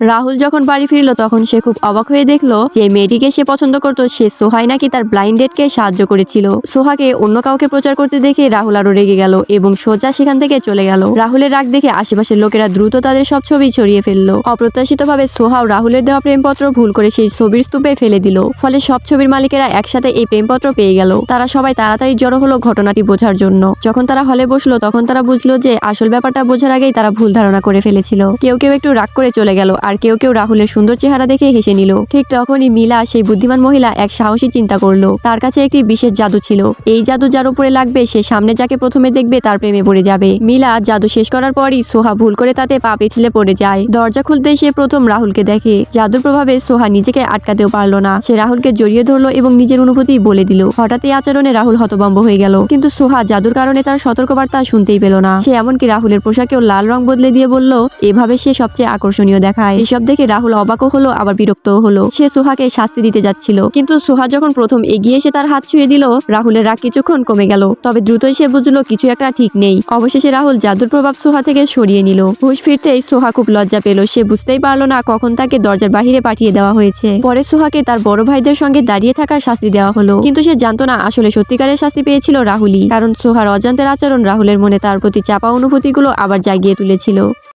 রাহুল যখন বাড়ি ফিরলো, তখন সে খুব অবাক হয়ে দেখল যে মেয়েটিকে সে পছন্দ করতো, সে সোহাই নাকি তার ব্লাইন্ডেডকে সাহায্য করেছিল। সোহাকে অন্য কাউকে প্রচার করতে দেখে রাহুল আরও রেগে গেল এবং সোজা সেখান থেকে চলে গেল। রাহুলের রাগ দেখে আশেপাশের লোকেরা দ্রুত তাদের সব ছবি ছড়িয়ে ফেলল। অপ্রত্যাশিতভাবে সোহাও রাহুলের দেওয়া প্রেমপত্র ভুল করে সেই ছবির স্তূপে ফেলে দিল। ফলে সব ছবির মালিকেরা একসাথে এই প্রেমপত্র পেয়ে গেল। তারা সবাই তাড়াতাড়ি জড়ো হলো ঘটনাটি বোঝার জন্য। যখন তারা হলে বসল, তখন তারা বুঝলো যে আসল ব্যাপারটা বোঝার আগেই তারা ভুল ধারণা করে ফেলেছিল। কেউ কেউ একটু রাগ করে চলে গেল, আর কেউ কেউ রাহুলের সুন্দর চেহারা দেখে হেসে নিল। ঠিক তখনই মিলা সেই বুদ্ধিমান মহিলা এক সাহসী চিন্তা করল। তার কাছে একটি বিশেষ জাদু ছিল। এই জাদু যার উপরে লাগবে, সে সামনে যাকে প্রথমে দেখবে তার প্রেমে পড়ে যাবে। মিলা জাদু শেষ করার পরই সোহা ভুল করে তাতে পা পিছলে পড়ে যায়। দরজা খুলতেই সে প্রথম রাহুলকে দেখে। জাদুর প্রভাবে সোহা নিজেকে আটকাতেও পারল না। সে রাহুলকে জড়িয়ে ধরলো এবং নিজের অনুভূতি বলে দিল। হঠাৎ এই আচরণে রাহুল হতভম্ব হয়ে গেল। কিন্তু সোহা জাদুর কারণে তার সতর্কবার্তা শুনতেই পেল না। সে এমনকি রাহুলের পোশাকেও লাল রং বদলে দিয়ে বলল, এভাবে সে সবচেয়ে আকর্ষণীয় দেখায়। এসব দেখে রাহুল অবাকও হলো, আবার বিরক্তও হলো। সে সোহাকে শাস্তি দিতে যাচ্ছিল, কিন্তু সোহা যখন প্রথম এগিয়ে এসে তার হাত ছুঁয়ে দিল, রাহুলের রাগ কিছুক্ষণ কমে গেল। তবে দ্রুতই সে বুঝলো কিছু একটা ঠিক নেই। অবশেষে রাহুল জাদুর প্রভাব সোহা থেকে সরিয়ে নিল। হুশ ফিরতেই সোহা খুব লজ্জা পেল। সে বুঝতেই পারল না কখন তাকে দরজার বাহিরে পাঠিয়ে দেওয়া হয়েছে। পরে সোহাকে তার বড় ভাইদের সঙ্গে দাঁড়িয়ে থাকার শাস্তি দেওয়া হলো। কিন্তু সে জানতো না আসলে সত্যিকারের শাস্তি পেয়েছিল রাহুলই। কারণ সোহার অজান্তের আচরণ রাহুলের মনে তার প্রতি চাপা অনুভূতিগুলো আবার জাগিয়ে তুলেছিল।